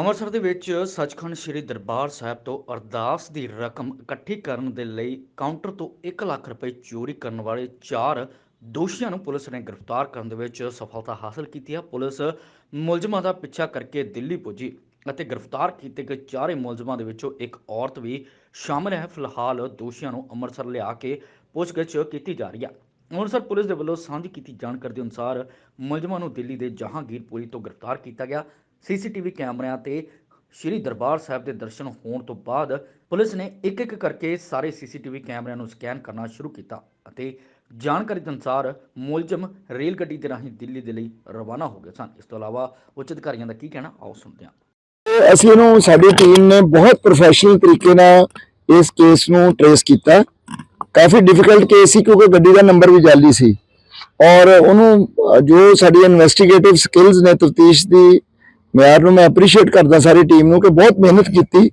ਅੰਮ੍ਰਿਤਸਰ ਦੇ ਵਿੱਚ ਸੱਚਖੰਡ ਸ੍ਰੀ ਦਰਬਾਰ ਸਾਹਿਬ ਤੋਂ ਅਰਦਾਸ ਦੀ ਰਕਮ ਇਕੱਠੀ ਕਰਨ ਦੇ ਲਈ ਕਾਊਂਟਰ ਤੋਂ 1 ਲੱਖ ਰੁਪਏ ਚੋਰੀ ਕਰਨ ਵਾਲੇ ਚਾਰ ਦੋਸ਼ੀਆਂ ਨੂੰ ਪੁਲਿਸ ਨੇ ਗ੍ਰਿਫਤਾਰ ਕਰਨ ਦੇ ਵਿੱਚ ਸਫਲਤਾ ਹਾਸਲ ਕੀਤੀ ਹੈ। ਪੁਲਿਸ ਮੁਲਜ਼ਮਾਂ ਦਾ ਪਿੱਛਾ ਕਰਕੇ ਦਿੱਲੀ ਪੁੱਜੀ ਅਤੇ ਗ੍ਰਿਫਤਾਰ ਕੀਤੇ ਗਏ ਚਾਰੇ ਮੁਲਜ਼ਮਾਂ ਦੇ ਵਿੱਚੋਂ ਇੱਕ ਔਰਤ ਵੀ ਸ਼ਾਮਲ ਹੈ। ਫਿਲਹਾਲ ਦੋਸ਼ੀਆਂ ਨੂੰ ਅੰਮ੍ਰਿਤਸਰ ਲਿਆ ਕੇ ਪੁੱਛਗਿੱਛ ਕੀਤੀ ਜਾ ਰਹੀ ਹੈ। ਅੰਮ੍ਰਿਤਸਰ ਪੁਲਿਸ ਦੇ ਵੱਲੋਂ ਸਾਂਝੀ ਕੀਤੀ ਜਾਣਕਾਰੀ ਦੇ ਅਨੁਸਾਰ ਮੁਲਜ਼ਮਾਂ ਨੂੰ ਦਿੱਲੀ ਦੇ ਜਹਾਂਗੀਰਪੁਰੀ ਤੋਂ ਗ੍ਰਿਫਤਾਰ ਕੀਤਾ ਗਿਆ। ਸੀਸੀਟੀਵੀ ਕੈਮਰਿਆਂ ਤੇ ਸ਼੍ਰੀ ਦਰਬਾਰ ਸਾਹਿਬ ਦੇ ਦਰਸ਼ਨ ਹੋਣ ਤੋਂ ਬਾਅਦ ਪੁਲਿਸ ਨੇ ਇੱਕ ਇੱਕ ਕਰਕੇ ਸਾਰੇ ਸੀਸੀਟੀਵੀ ਕੈਮਰਿਆਂ ਨੂੰ ਸਕੈਨ ਕਰਨਾ ਸ਼ੁਰੂ ਕੀਤਾ ਅਤੇ ਜਾਣਕਾਰੀ ਦੇ ਅਨੁਸਾਰ ਮੁਲਜ਼ਮ ਰੇਲ ਗੱਡੀ ਦੇ ਰਾਹੀਂ ਦਿੱਲੀ ਦੇ ਲਈ ਰਵਾਨਾ ਹੋ ਗਏ ਸਨ। ਇਸ ਤੋਂ ਇਲਾਵਾ ਉੱਚ ਅਧਿਕਾਰੀਆਂ ਦਾ ਕੀ ਕਹਿਣਾ, ਆਓ ਸੁਣਦੇ ਹਾਂ। ਅਸੀਂ ਇਹਨੂੰ, ਸਾਡੀ ਟੀਮ ਨੇ ਬਹੁਤ ਪ੍ਰੋਫੈਸ਼ਨਲ ਤਰੀਕੇ ਨਾਲ ਇਸ ਕੇਸ ਨੂੰ ਟਰੇਸ ਕੀਤਾ। ਕਾਫੀ ਡਿਫਿਕਲਟ ਕੇਸ ਸੀ ਕਿਉਂਕਿ ਗੱਡੀ ਦਾ ਨੰਬਰ ਵੀ ਜਾਲੀ ਸੀ। ਔਰ ਉਹਨੂੰ, ਜੋ ਸਾਡੀ ਇਨਵੈਸਟੀਗੇਟਿਵ ਸਕਿੱਲਸ ਨੇ ਤਫਤੀਸ਼ ਦੀ ਮਿਆਰ ਨੂੰ ਮੈਂ ਅਪਰੀਸ਼ੀਏਟ ਕਰਦਾ ਸਾਰੀ ਟੀਮ ਨੂੰ ਕਿ ਬਹੁਤ ਮਿਹਨਤ ਕੀਤੀ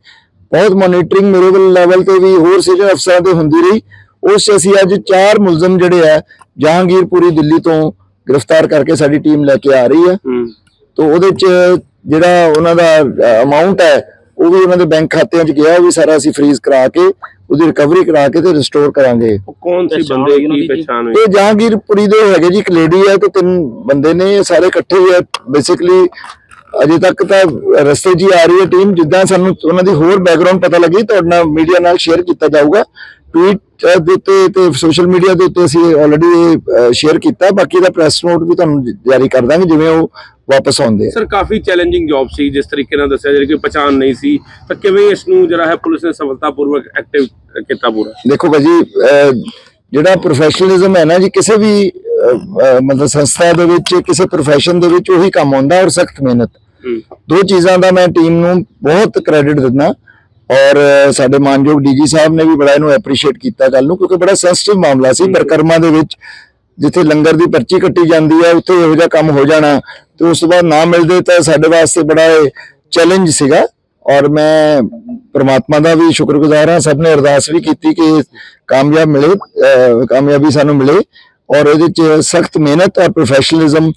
ਬਹੁਤ ਮੋਨੀਟਰਿੰਗ ਮੇਰੇ ਵੱਲ ਲੈਵਲ ਤੇ ਵੀ ਹੋਰ ਸੀਨੀਅਰ ਅਫਸਰਾਂ ਤੇ ਹੁੰਦੀ ਰਹੀ। ਉਸ 'ਚ ਅਸੀਂ ਅੱਜ ਚਾਰ ਮੁਲਜ਼ਮ ਜਿਹੜੇ ਆ ਜਹਾਂਗੀਰਪੁਰੀ ਦਿੱਲੀ ਤੋਂ ਗ੍ਰਿਫਤਾਰ ਕਰਕੇ ਸਾਡੀ ਟੀਮ ਲੈ ਕੇ ਆ ਰਹੀ ਹੈ। ਤੋ ਉਹਦੇ ਚ ਜਿਹੜਾ ਉਹਨਾਂ ਦਾ ਅਮਾਉਂਟ ਹੈ ਉਹ ਵੀ ਉਹਨਾਂ ਦੇ ਬੈਂਕ ਖਾਤਿਆਂ 'ਚ ਗਿਆ ਉਹ ਵੀ ਸਾਰਾ ਅਸੀਂ ਫ੍ਰੀਜ਼ ਕਰਾ ਕੇ ਉਹਦੀ ਰਿਕਵਰੀ ਕਰਾ ਕੇ ਤੇ ਰਿਸਟੋਰ ਕਰਾਂਗੇ। ਕੌਣ ਸੀ ਬੰਦੇ ਕੀ ਪਛਾਣ ਹੋਈ? ਇਹ ਜਹਾਂਗੀਰਪੁਰੀ ਦੇ ਹੈਗੇ ਜੀ ਇੱਕ ਲੇਡੀ ਹੈ ਤੇ ਤਿੰਨ ਬੰਦੇ ਨੇ ਸਾਰੇ ਇਕੱਠੇ ਹੀ ਹੈ ਬੇਸਿਕਲੀ ਅਜੇ ਤੱਕ ਤਾਂ ਰਸਤੇ ਹੀ ਆ ਰਹੀ ਹੈ ਟੀਮ ਜਿੱਦਾਂ ਸਾਨੂੰ ਉਹਨਾਂ ਦੀ ਹੋਰ ਬੈਕਗ੍ਰਾਉਂਡ ਪਤਾ ਲੱਗੀ ਤੁਹਾਡੇ ਨਾਲ ਮੀਡੀਆ ਨਾਲ ਸ਼ੇਅਰ ਕੀਤਾ ਜਾਊਗਾ। ਟਵੀਟ ਦੇ ਉੱਤੇ ਤੇ ਸੋਸ਼ਲ ਮੀਡੀਆ ਦੇ ਉੱਤੇ ਅਸੀਂ ਆਲਰੇਡੀ ਸ਼ੇਅਰ ਕੀਤਾ। ਬਾਕੀ ਦਾ ਪ੍ਰੈਸ ਨੋਟ ਵੀ ਤੁਹਾਨੂੰ ਜਾਰੀ ਕਰ ਦਾਂਗੇ ਜਿਵੇਂ ਉਹ ਵਾਪਸ ਆਉਂਦੇ ਆ। ਸਰ ਕਾਫੀ ਚੈਲੰਜਿੰਗ ਜੌਬ ਸੀ ਜਿਸ ਤਰੀਕੇ ਨਾਲ ਦੱਸਿਆ ਜਿਹੜੀ ਕਿ ਪਛਾਣ ਨਹੀਂ ਸੀ। ਤਾਂ ਕਿਵੇਂ ਇਸ ਨੂੰ ਜਿਹੜਾ ਹੈ ਪੁਲਿਸ ਨੇ ਸਫਲਤਾਪੂਰਵਕ ਐਕਟਿਵ ਕੀਤਾ ਪੂਰਾ? ਦੇਖੋ ਭਾਜੀ ਜਿਹੜਾ ਪ੍ਰੋਫੈਸ਼ਨਲਿਜ਼ਮ ਹੈ ਨਾ ਜੀ ਕਿਸੇ ਵੀ ਮਤਲਬ ਸੰਸਥਾ ਦੇ ਵਿੱਚ ਕਿਸੇ ਪ੍ਰੋਫੈਸ਼ਨ ਦੇ ਵਿੱਚ ਉਹੀ ਕੰਮ ਹੁੰਦਾ ਔਰ ਸਖਤ ਮਿਹਨਤ। ਦੋ ਚੀਜ਼ਾਂ ਦਾ ਮੈਂ ਟੀਮ ਨੂੰ ਬਹੁਤ ਕ੍ਰੈਡਿਟ ਦਿੰਦਾ ਔਰ ਸਾਡੇ ਮਾਨਯੋਗ ਡੀਜੀ ਸਾਹਿਬ ਨੇ ਵੀ ਬੜਾ ਇਹਨੂੰ ਐਪਰੀਸ਼ੀਏਟ ਕੀਤਾ ਗੱਲ ਨੂੰ ਕਿਉਂਕਿ ਬੜਾ ਸੈਂਸਿਟਿਵ ਮਾਮਲਾ ਸੀ ਪਰਕਰਮਾ ਦੇ ਵਿੱਚ ਜਿੱਥੇ ਲੰਗਰ ਦੀ ਪਰਚੀ ਕੱਟੀ ਜਾਂਦੀ ਹੈ ਉੱਥੇ ਇਹੋ ਜਿਹਾ ਕੰਮ ਹੋ ਜਾਣਾ ਤੇ ਉਸ ਤੋਂ ਬਾਅਦ ਨਾ ਮਿਲਦੇ ਤਾਂ ਸਾਡੇ ਵਾਸਤੇ ਬੜਾ ਚੈਲੰਜ ਸੀਗਾ ਔਰ ਮੈਂ ਪ੍ਰਮਾਤਮਾ ਦਾ ਵੀ ਸ਼ੁਕਰਗੁਜ਼ਾਰ ਹਾਂ ਸਭ ਨੇ ਅਰਦਾਸ ਵੀ ਕੀਤੀ ਕਿ ਕਾਮਯਾਬ ਮਿਲੇ ਕਾਮਯਾਬੀ ਸਾਨੂੰ ਮਿਲੇ ਔਰ ਇਹਦੇ ਚ ਸਖਤ ਮਿਹਨਤ ਔਰ ਪ੍ਰੋਫੈਸ਼ਨਲਿਜ਼ਮ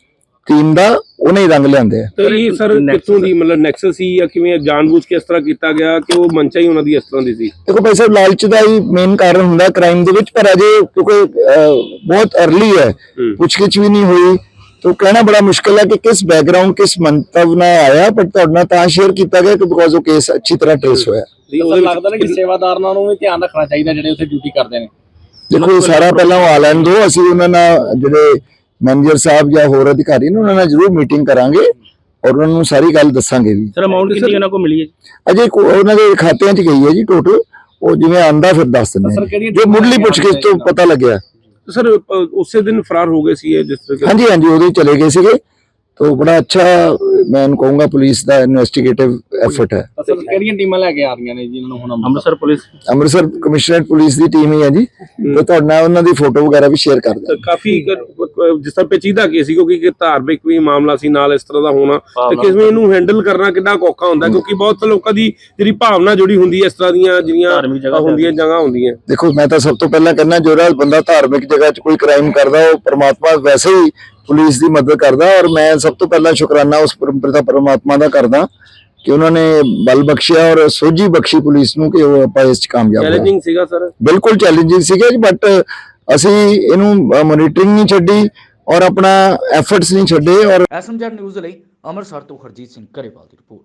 ਟੀਮ ਦਾ ਉਹਨੇ ਹੀ ਰੰਗ ਲਿਆਂਦੇ ਆ। ਤਾਂ ਇਹ ਸਰ ਕਿੱਥੋਂ ਦੀ ਮਤਲਬ ਨੈਕਸਸ ਸੀ ਜਾਂ ਕਿਵੇਂ ਜਾਣਬੁੱਝ ਕੇ ਇਸ ਤਰ੍ਹਾਂ ਕੀਤਾ ਗਿਆ ਕਿ ਉਹ ਮਨਚਾ ਹੀ ਉਹਨਾਂ ਦੀ ਇਸ ਤਰ੍ਹਾਂ ਦੀ ਸੀ? ਦੇਖੋ ਭਾਈ ਸਾਹਿਬ ਲਾਲਚ ਦਾ ਹੀ ਮੇਨ ਕਾਰਨ ਹੁੰਦਾ ਕ੍ਰਾਈਮ ਦੇ ਵਿੱਚ ਪਰ ਅਜੇ ਕਿਉਂਕਿ ਬਹੁਤ ਅਰਲੀ ਹੈ। ਪੁੱਛਗਿੱਛ ਵੀ ਨਹੀਂ ਹੋਈ। ਤਾਂ ਕਹਿਣਾ ਬੜਾ ਮੁਸ਼ਕਿਲ ਹੈ ਕਿ ਕਿਸ ਬੈਕਗ੍ਰਾਉਂਡ ਕਿਸ ਮੰਤਵ ਨਾਲ ਆਇਆ ਪਰ ਤੁਹਾਡੇ ਨਾਲ ਤਾਂ ਸ਼ੇਅਰ ਕੀਤਾ ਗਿਆ ਕਿ ਬਿਕੋਜ਼ ਉਹ ਕੇਸ ਅੱਛੀ ਤਰ੍ਹਾਂ ਟ੍ਰੇਸ ਹੋਇਆ। ਉਹਦਾ ਲੱਗਦਾ ਨਾ ਕਿ ਸੇਵਾਦਾਰਾਂ ਨੂੰ ਵੀ ਧਿਆਨ ਰੱਖਣਾ ਚਾਹੀਦਾ ਜਿਹੜੇ ਉੱਥੇ ਡਿਊਟੀ ਕਰਦੇ ਨੇ। ਦੇਖੋ ਇਹ ਸਾਰਾ ਪਹਿਲਾਂ ਉਹ ਆ ਲੈਣ ਦਿਓ ਅਸੀਂ ਉਹਨਾਂ ਨਾਲ ਜਿਹੜੇ ਮੈਨੇਜਰ ਸਾਹਿਬ ਜਾਂ ਹੋਰ ਅਧਿਕਾਰੀ ਨੇ ਉਹਨਾਂ ਨਾਲ ਜ਼ਰੂਰ ਮੀਟਿੰਗ ਕਰਾਂਗੇ ਔਰ ਉਹਨਾਂ ਨੂੰ ਸਾਰੀ ਗੱਲ ਦੱਸਾਂਗੇ ਵੀ। ਸਰ ਅਮਾਉਂਟ ਕਿੰਨੀ ਉਹਨਾਂ ਕੋਲ ਮਿਲੀ ਹੈ ਅਜੇ ਕੋ- ਉਹਨਾਂ ਦੇ ਖਾਤਿਆਂ 'ਚ ਗਈ ਹੈ ਜੀ ਟੋਟਲ ਉਹ ਜਿਵੇਂ ਆਂਦਾ ਫਿਰ ਦੱਸ ਦਿੰਦੇ ਜੋ। ਮੁੱਢਲੀ ਪੁੱਛਗਿੱਛ ਤੋਂ ਪਤਾ ਲੱਗਿਆ। ਸਰ ਉਸੇ ਦਿਨ ਫਰਾਰ ਹੋ ਗਏ ਸੀ ਇਹ ਜਿਸ ਤਰ੍ਹਾਂ ਹਾਂਜੀ ਹਾਂਜੀ ਉਹਦੇ ਚਲੇ ਗਏ ਸੀਗੇ। तो बड़ा अच्छा मैं कहूँगा पुलिस ਦਾ ਇਨਵੈਸਟੀਗੇਟਿਵ ਐਫਰਟ ਹੈ ਅਸਲ ਕਿਹੜੀਆਂ ਟੀਮਾਂ ਲੈ ਕੇ ਆ ਰਹੀਆਂ ਨੇ ਜਿਨ੍ਹਾਂ ਨੂੰ ਹੁਣ Amritsar police Amritsar commissionerate police ਦੀ ਟੀਮ ਹੀ ਹੈ ਜੀ ਤੇ ਤੁਹਾਡੇ ਨਾਲ ਉਹਨਾਂ ਦੀ ਫੋਟੋ ਵਗੈਰਾ ਵੀ ਸ਼ੇਅਰ ਕਰ ਦਾਂ ਕਾਫੀ ਇੱਕ, ਅ, ਜਿਸ ਤਰ੍ਹਾਂ ਪੇਚੀਦਾ ਕੇਸ ਸੀ ਕਿਉਂਕਿ ਇੱਕ ਧਾਰਮਿਕ ਵੀ ਮਾਮਲਾ ਸੀ ਨਾਲ ਇਸ ਤਰ੍ਹਾਂ ਦਾ ਹੋਣਾ ਤੇ ਕਿਵੇਂ ਇਹਨੂੰ ਹੈਂਡਲ ਕਰਨਾ ਕਿੰਨਾ ਕੁ ਔਖਾ ਹੁੰਦਾ ਕਿਉਂਕਿ ਬਹੁਤ ਲੋਕਾਂ ਦੀ ਜਿਹੜੀ ਭਾਵਨਾ ਜੁੜੀ ਹੁੰਦੀ ਹੈ ਇਸ ਤਰ੍ਹਾਂ ਦੀਆਂ ਜਿਹੜੀਆਂ ਅ, ਹੁੰਦੀਆਂ ਜਗ੍ਹਾ ਹੁੰਦੀਆਂ ਦੇਖੋ ਮੈਂ ਤਾਂ ਸਭ ਤੋਂ ਪਹਿਲਾਂ ਕਹਿੰਦਾ ਜਿਹੜਾ ਬੰਦਾ ਧਾਰਮਿਕ ਜਗ੍ਹਾ 'ਚ ਕੋਈ ਕ੍ਰਾਈਮ ਕਰਦਾ ਉਹ ਪਰਮਾਤਮਾ ਵੈਸੇ ਹੀ ਪੁਲਿਸ ਦੀ ਮਦਦ ਕਰਦਾ ਔਰ ਮੈਂ ਸਭ ਤੋਂ ਪਹਿਲਾਂ ਸ਼ੁਕਰਾਨਾ ਉਸ ਪਰਮ- ਪਰਮਾਤਮਾ ਦਾ ਕਰਦਾ ਕਿ ਉਹਨਾਂ ਨੇ ਬਲ ਬਖਸ਼ਿਆ ਔਰ ਸੋਝੀ ਬਖਸ਼ੀ ਪੁਲਿਸ ਨੂੰ ਕਿ ਉਹ ਆਪਾਂ ਇਸ 'ਚ ਕਾਮਯਾਬ ਹੋਏ। ਚੈਲੰਜਿੰਗ ਸੀਗਾ ਸਰ? ਬਿਲਕੁਲ ਚੈਲੰਜਿੰਗ ਸੀਗੇ ਬਟ ਅਸੀਂ ਇਹਨੂੰ ਮੋਨੀਟਰਿੰਗ ਨਹੀਂ ਛੱਡੀ ਔਰ ਆਪਣਾ ਐਫਰਟਸ ਨਹੀਂ ਛੱਡੇ ਔਰ ਐਸਐਮਜੈਡ ਨਿਊਜ਼ ਲਈ ਅੰਮ੍ਰਿਤਸਰ ਤੋਂ ਹਰਜੀਤ ਸਿੰਘ ਕਰੇਵਾਲ ਦੀ ਰਿਪੋਰਟ।